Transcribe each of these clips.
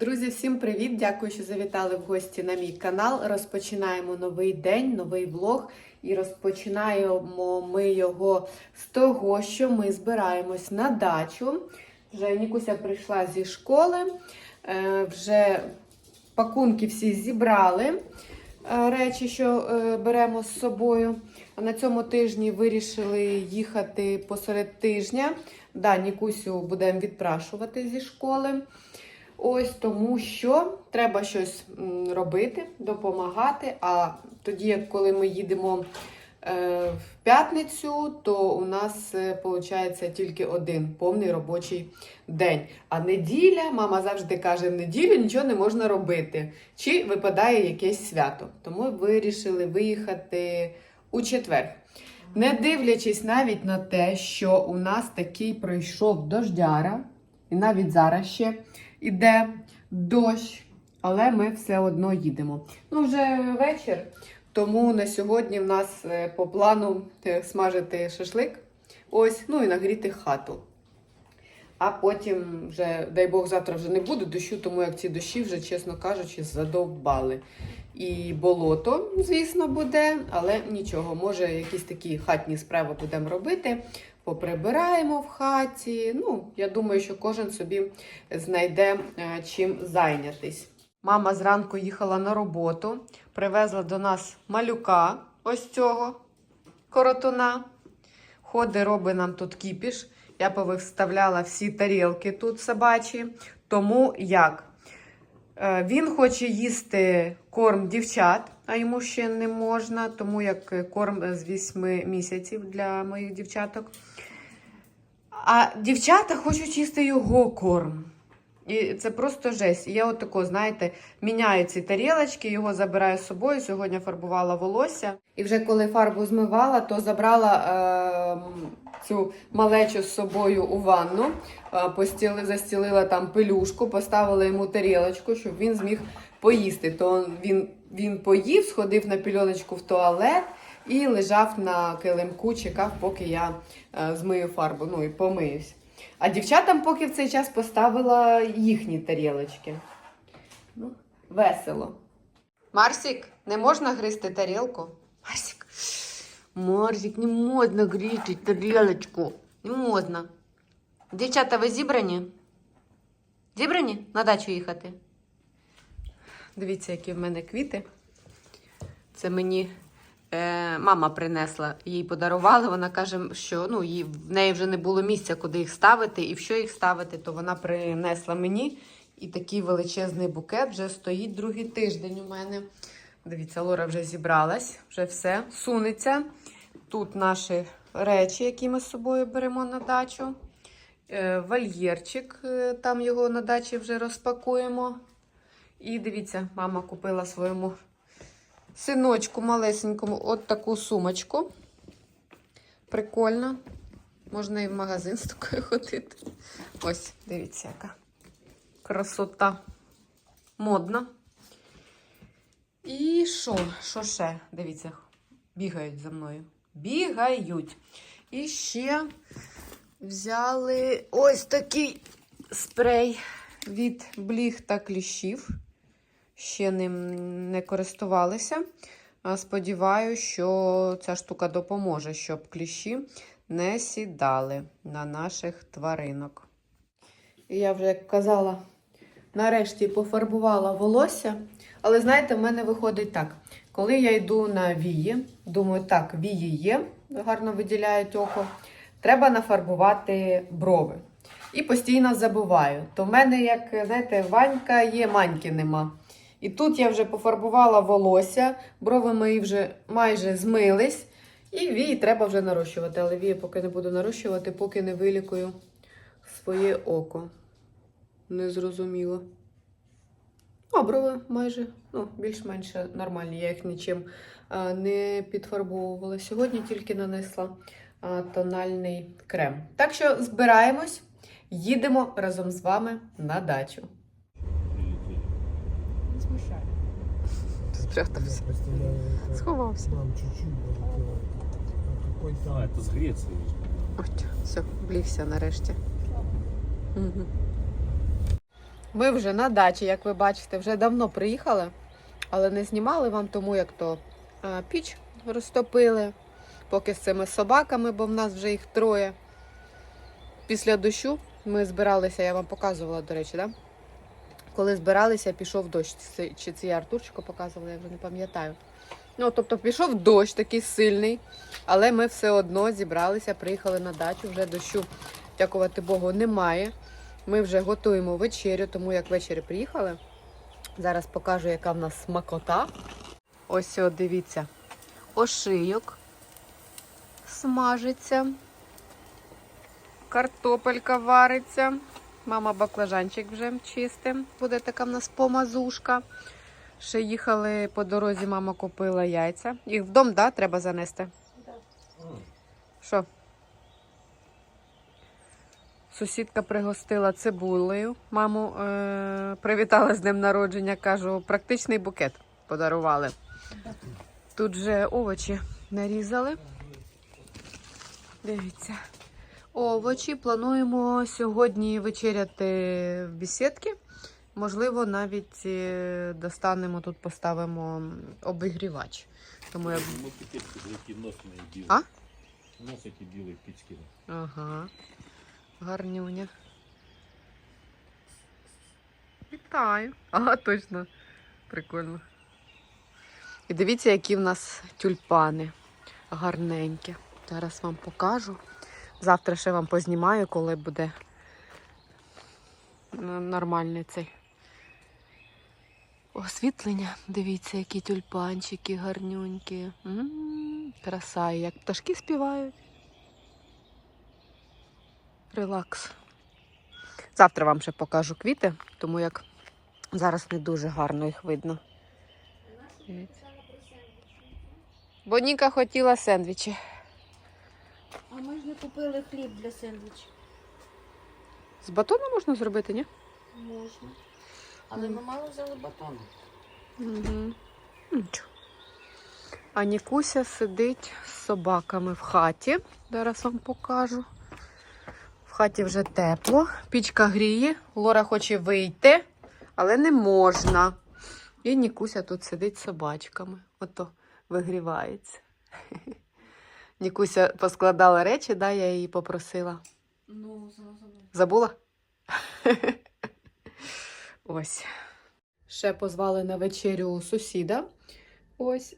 Друзі, всім привіт! Дякую, що завітали в гості на мій канал. Розпочинаємо новий день, новий влог. І розпочинаємо ми його з того, що ми збираємось на дачу. Вже Нікуся прийшла зі школи, е, вже пакунки всі зібрали е, речі, що е, беремо з собою. А на цьому тижні вирішили їхати посеред тижня. Да, Нікусю будемо відпрашувати зі школи. Ось тому що треба щось робити, допомагати. А тоді, коли ми їдемо е, в п'ятницю, то у нас виходить тільки один повний робочий день. А неділя, мама завжди каже, в неділю нічого не можна робити. Чи випадає якесь свято. Тому вирішили виїхати у четвер. Не дивлячись навіть на те, що у нас такий пройшов дождяра, і навіть зараз ще іде дощ, але ми все одно їдемо. Ну, вже вечір, тому на сьогодні в нас е, по плану е, смажити шашлик, ось, ну і нагріти хату. А потім вже, дай Бог, завтра вже не буде дощу, тому як ці дощі вже, чесно кажучи, задовбали. І болото, звісно, буде, але нічого, може, якісь такі хатні справи будемо робити. Поприбираємо в хаті. Ну, я думаю, що кожен собі знайде е, чим зайнятись. Мама зранку їхала на роботу, привезла до нас малюка, ось цього коротуна. Ходить, робить нам тут кіпіш. Я повиставляла всі тарілки тут собачі. Тому як? Е, Він хоче їсти корм дівчат, а йому ще не можна, тому як корм з 8 місяців для моїх дівчаток. А дівчата хочуть їсти його корм. І це просто жесть. І я отако, знаєте, міняю ці тарілочки, його забираю з собою. Сьогодні фарбувала волосся. І вже коли фарбу змивала, то забрала е, цю малечу з собою у ванну, е, постіли, застілила там пелюшку, поставила йому тарілочку, щоб він зміг поїсти. То він, він поїв, сходив на пільоночку в туалет і лежав на килимку, чекав, поки я е, змию фарбу, ну і помиюсь. А дівчатам поки в цей час поставила їхні тарілочки. Ну, весело. Марсік, не можна гризти тарілку? Марсік. Марсік, не можна гризти тарілочку. Не можна. Дівчата, ви зібрані? Зібрані на дачу їхати? Дивіться, які в мене квіти. Це мені е, мама принесла, їй подарували. Вона каже, що ну, їй, в неї вже не було місця, куди їх ставити і в що їх ставити, то вона принесла мені. І такий величезний букет вже стоїть другий тиждень у мене. Дивіться, Лора вже зібралась, вже все сунеться. Тут наші речі, які ми з собою беремо на дачу. Е, Вольєрчик, е, там його на дачі вже розпакуємо. І дивіться, мама купила своєму синочку малесенькому от таку сумочку. Прикольно. Можна і в магазин з такою ходити. Ось, дивіться, яка красота. Модна. І що? Що ще? Дивіться, бігають за мною. Бігають. І ще взяли ось такий спрей від бліг та кліщів. Ще ним не користувалися. Сподіваюся, що ця штука допоможе, щоб кліщі не сідали на наших тваринок. Я вже, як казала, нарешті пофарбувала волосся. Але знаєте, в мене виходить так. Коли я йду на вії, думаю, так, вії є, гарно виділяють око, треба нафарбувати брови. І постійно забуваю. То в мене, як, знаєте, ванька є, маньки нема. І тут я вже пофарбувала волосся, брови мої вже майже змились. І вії треба вже нарощувати. Але вії поки не буду нарощувати, поки не вилікую своє око. Незрозуміло. А брови майже ну, більш-менш нормальні. Я їх нічим не підфарбовувала. Сьогодні тільки нанесла тональний крем. Так що збираємось, їдемо разом з вами на дачу. Не смущай Спрятався. Представляю, это Сховався. нам чуть-чуть было. А какой А, там? это с Греции. Ось, все, блігся нарешті. Угу. Ми вже на дачі, як ви бачите, вже давно приїхали, але не знімали вам, тому як то е, піч розтопили, поки з цими собаками, бо в нас вже їх троє. Після дощу ми збиралися, я вам показувала, до речі, да? Коли збиралися, пішов дощ. Чи це я Артурчику показувала, я вже не пам'ятаю. Ну, тобто пішов дощ такий сильний, але ми все одно зібралися, приїхали на дачу, вже дощу, дякувати Богу, немає. Ми вже готуємо вечерю, тому як ввечері приїхали. Зараз покажу, яка в нас смакота. Ось, от, дивіться, ошийок смажиться, картопелька вариться. Мама баклажанчик вже чистить. Буде така в нас помазушка. Ще їхали по дорозі, мама купила яйця. Їх вдома, да, треба занести? Так. Що? Сусідка пригостила цибулею. Маму е- привітала з днем народження. Кажу, практичний букет подарували. Тут же овочі нарізали. Дивіться. Овочі плануємо сьогодні вечеряти в бісідки. Можливо, навіть е, достанемо тут, поставимо обігрівач. Тому я... А? Нос який білий пічки. Ага. Гарнюня. Вітаю. Ага, точно. Прикольно. І дивіться, які в нас тюльпани. Гарненькі. Зараз вам покажу. Завтра ще вам познімаю, коли буде нормальний цей освітлення. Дивіться, які тюльпанчики гарнюнькі. М, Краса, як пташки співають. Релакс. Завтра вам ще покажу квіти, тому як зараз не дуже гарно їх видно. Дивіться. Бо Ніка хотіла сендвічі. А ми ж не купили хліб для сендвічів. З батону можна зробити, ні? Можна. Але ми мало взяли батону. Угу. Нічого. А Нікуся сидить з собаками в хаті. Зараз вам покажу. В хаті вже тепло, пічка гріє, Лора хоче вийти, але не можна. І Нікуся тут сидить з собачками. Ото вигрівається. Нікуся поскладала речі, да, я її попросила. Ну, зараз. Забула? Ось. Ще позвали на вечерю сусіда. Ось.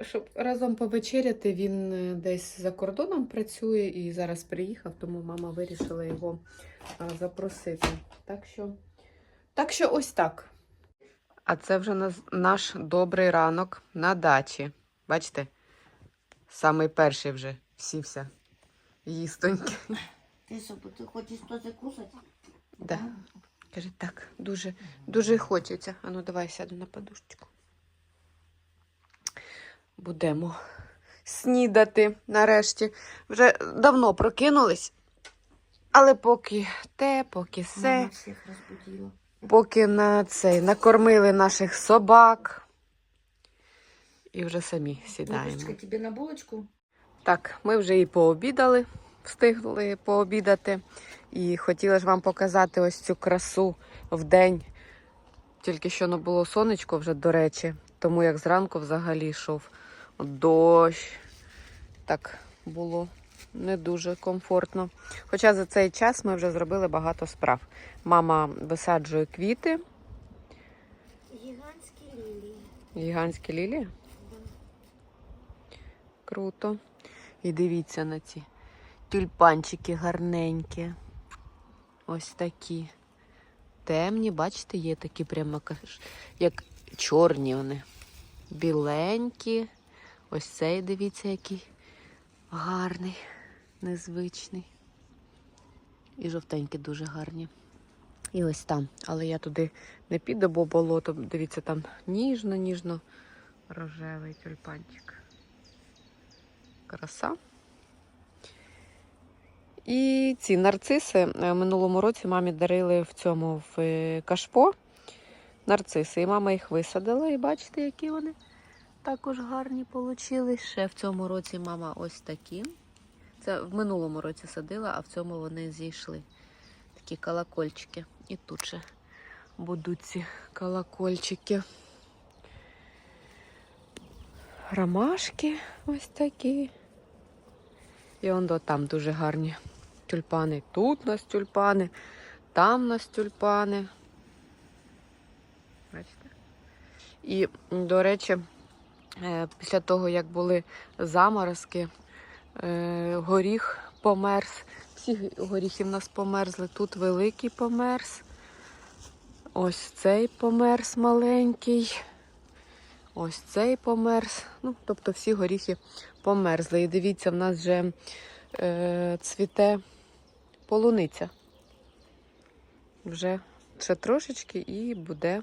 Щоб разом повечеряти, він е, десь за кордоном працює і зараз приїхав, тому мама вирішила його запросити. Так що, так що ось так. А це вже наш добрий ранок на дачі. Бачите? Самий перший вже сівся. Їстонький. Ти що, ти хочеш то закусати? Да. Каже, так, дуже, дуже хочеться. Ану, давай сяду на подушечку. Будемо снідати нарешті. Вже давно прокинулись, але поки те, поки все, поки на цей накормили наших собак. І вже самі сідаємо. Бабушечка, тобі на булочку? Так, ми вже і пообідали, встигли пообідати. І хотіла ж вам показати ось цю красу в день. Тільки що не було сонечко вже, до речі, тому як зранку взагалі йшов дощ. Так було не дуже комфортно. Хоча за цей час ми вже зробили багато справ. Мама висаджує квіти, Гігантські лілії. гігантські лілії. Круто. І дивіться на ці тюльпанчики гарненькі. Ось такі. Темні, бачите, є такі прямо як чорні вони. Біленькі. Ось цей, дивіться, який гарний, незвичний. І жовтенькі дуже гарні. І ось там. Але я туди не піду, бо болото, дивіться, там ніжно-ніжно рожевий тюльпанчик. Краса. І ці нарциси е, в минулому році мамі дарили в цьому в е, кашпо. Нарциси. І мама їх висадила, і бачите, які вони також гарні получили. Ще в цьому році мама ось такі. Це в минулому році садила, а в цьому вони зійшли. Такі колокольчики. І тут ще будуть ці колокольчики. Ромашки ось такі. І он до там дуже гарні тюльпани. Тут у нас тюльпани, там у нас тюльпани. Бачите? І, до речі, е, після того, як були заморозки, е, горіх померз. Всі горіхи в нас померзли. Тут великий померз. Ось цей померз маленький. Ось цей померз. Ну, тобто всі горіхи померзли. І дивіться, в нас вже е, цвіте полуниця. Вже ще трошечки і буде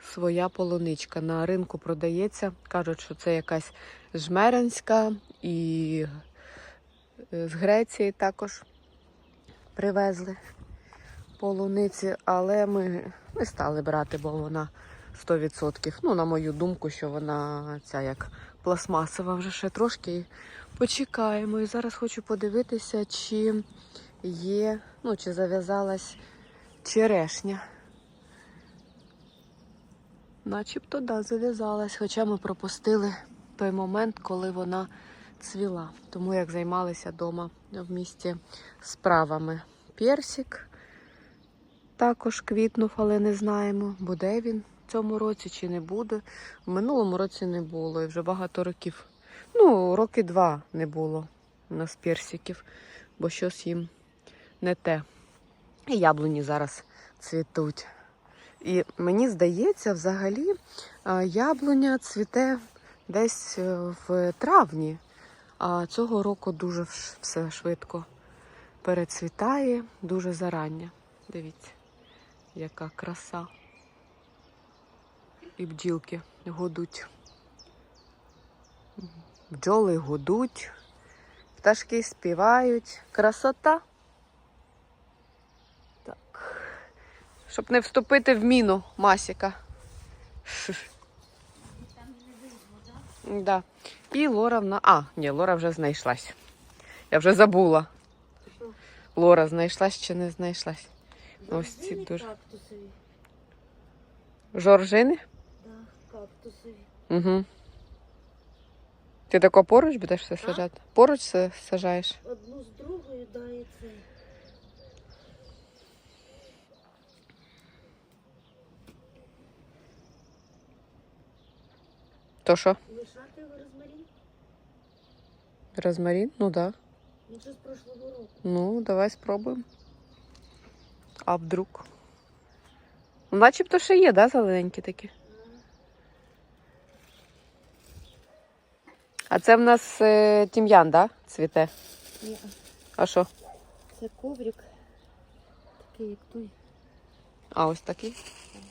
своя полуничка. На ринку продається. Кажуть, що це якась жмеренська і е, з Греції також привезли полуниці, але ми не стали брати, бо вона 100%. Ну, на мою думку, що вона ця як пластмасова вже ще трошки. Почекаємо. І зараз хочу подивитися, чи є, ну, чи зав'язалась черешня. Начебто, да, зав'язалась, хоча ми пропустили той момент, коли вона цвіла. Тому як займалися вдома в місті справами. Персик також квітнув, але не знаємо, буде він цьому році чи не буде. В минулому році не було і вже багато років. Ну, роки два не було у нас персиків, бо щось їм не те. І яблуні зараз цвітуть. І мені здається, взагалі яблуня цвіте десь е, в травні, а цього року дуже все швидко перецвітає, дуже зарання. Дивіться, яка краса. І бджілки гудуть. Бджоли гудуть, пташки співають. Красота. Так. Щоб не вступити в міну Масіка. Там не видно, так? Да. І Лора в на. А, ні, Лора вже знайшлась. Я вже забула. Лора знайшлась чи не знайшлась. Ось ці дуже- Жоржини? Да, кактусові. Угу. Ти тако поруч будеш все А? сажати? Поруч все сажаєш? Одну з другою дає це. То що? Лишати його розмарін? Розмарин? Ну да. Ну це з прошлого року. Ну, давай спробуємо. А вдруг? Ну, начебто ще є, да, зелененькі такі? А це в нас е, тім'ян, да? Цвіте. Ні, А що? це коврик. Такий, як той. А ось такий?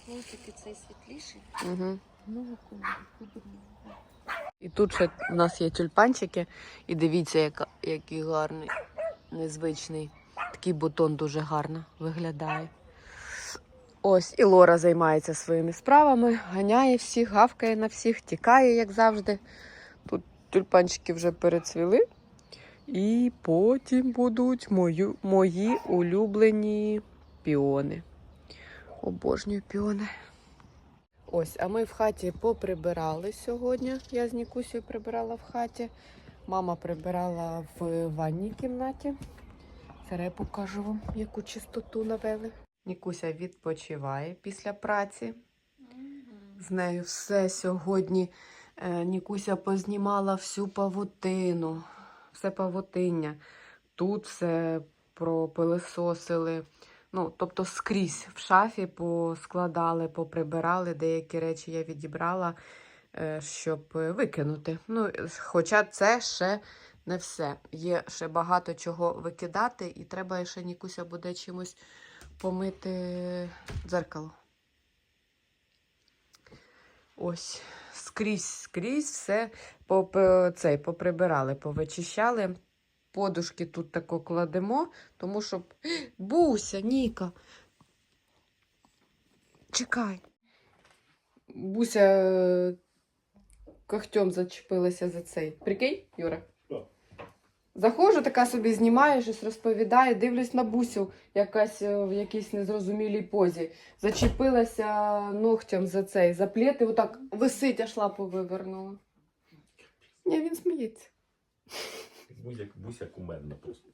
Ось такий цей світліший. Угу. Ну, коврик. І тут ще в нас є тюльпанчики. І дивіться, яка, який гарний, незвичний. Такий бутон дуже гарно виглядає. Ось і Лора займається своїми справами, ганяє всіх, гавкає на всіх, тікає, як завжди. Тюльпанчики вже перецвіли. І потім будуть мою, мої улюблені піони. Обожнюю піони. Ось, а ми в хаті поприбирали сьогодні. Я з Нікусею прибирала в хаті. Мама прибирала в ванній кімнаті. Зараз я покажу вам, яку чистоту навели. Нікуся відпочиває після праці. З нею все сьогодні. Е, Нікуся познімала всю павутину, все павутиння. Тут все пропилисосили. Ну, тобто скрізь в шафі поскладали, поприбирали. Деякі речі я відібрала, е, щоб викинути. Ну, хоча це ще не все. Є ще багато чого викидати, і треба ще Нікуся буде чимось помити дзеркало. Ось, скрізь, скрізь все цей, поприбирали, повичищали. Подушки тут тако кладемо, тому що Буся, Ніка. Чекай. Буся е, когтем зачепилася за цей. Прикинь, Юра? Заходжу, така собі знімає, щось розповідає, дивлюсь на бусю, якась е, в якійсь незрозумілій позі. Зачепилася ногтем за цей запліт і отак висить, аж лапу вивернула. Ні, він сміється. Буся, буся кумедна просто.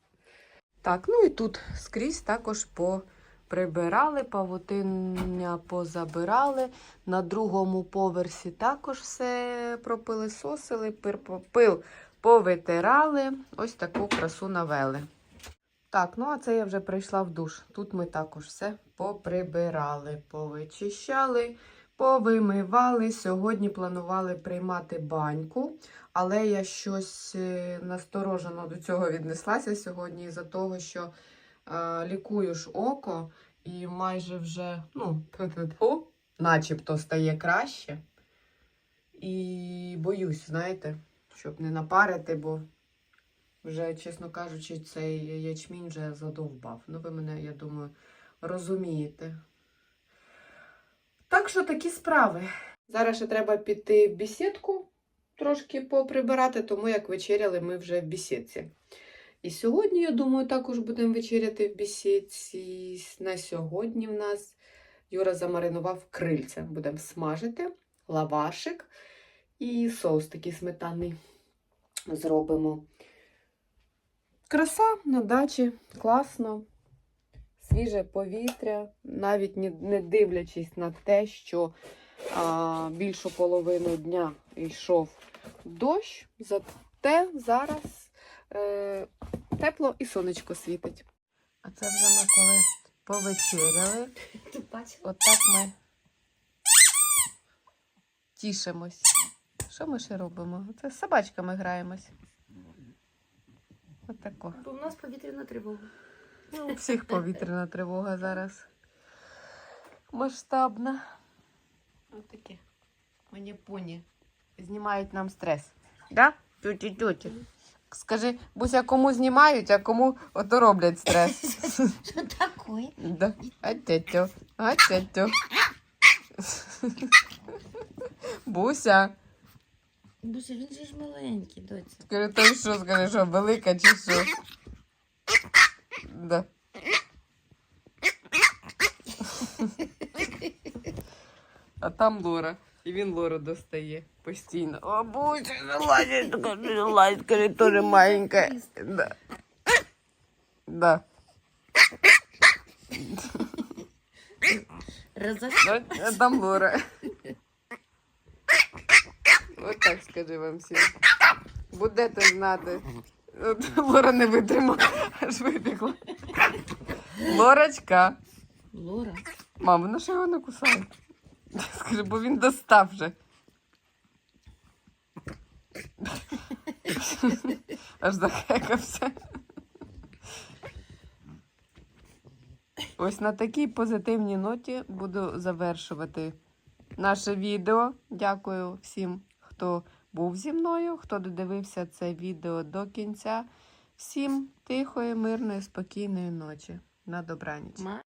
Так, ну і тут скрізь також поприбирали, павутиння позабирали. На другому поверсі також все пропилисосили, пир- пил повитирали. Ось таку красу навели. Так, ну а це я вже прийшла в душ. Тут ми також все поприбирали, повичищали, повимивали. Сьогодні планували приймати баньку, але я щось е, насторожено до цього віднеслася сьогодні із-за того, що е, лікую ж око і майже вже, ну, начебто стає краще. І боюсь, знаєте, щоб не напарити, бо вже, чесно кажучи, цей ячмінь вже задовбав. Ну, ви мене, я думаю, розумієте. Так що такі справи. Зараз ще треба піти в бесідку, трошки поприбирати, тому як вечеряли ми вже в бесідці. І сьогодні, я думаю, також будемо вечеряти в бесідці. На сьогодні в нас Юра замаринував крильця. Будемо смажити, лавашик і соус такий сметанний зробимо. Краса на дачі, класно, свіже повітря, навіть не, не дивлячись на те, що а, більшу половину дня йшов дощ, зате зараз е, тепло і сонечко світить. А це вже ми коли повечеряли. Отак ми тішимось. Що ми ще робимо? Це з собачками граємось. Отако. Бо в нас повітряна тривога. Ну, у всіх повітряна тривога зараз. Масштабна. Отаке. Мені поні. Знімають нам стрес. Да? Тюті тюті. Скажи, Буся, кому знімають, а кому ото роблять стрес. Що таке? Да. А тетю, а тетю. Буся. Буся, він же ж маленький, доця. Скажи, то що, скажи, що, велика чи що? Да. А там Лора. І він Лору достає постійно. О, Буся, залазь, скажи, залазь, скажи, теж маленька. Да. Да. Раза... Ну, там Лора. От так скажи вам всім. Будете знати. Лора не витримала, аж вибігла. Лорочка. Лора. Мам, вона ж його не кусає. Скажи, бо він достав вже. Аж захекався. Ось на такій позитивній ноті буду завершувати наше відео. Дякую всім, хто був зі мною, хто додивився це відео до кінця. Всім тихої, мирної, спокійної ночі. На добраніч.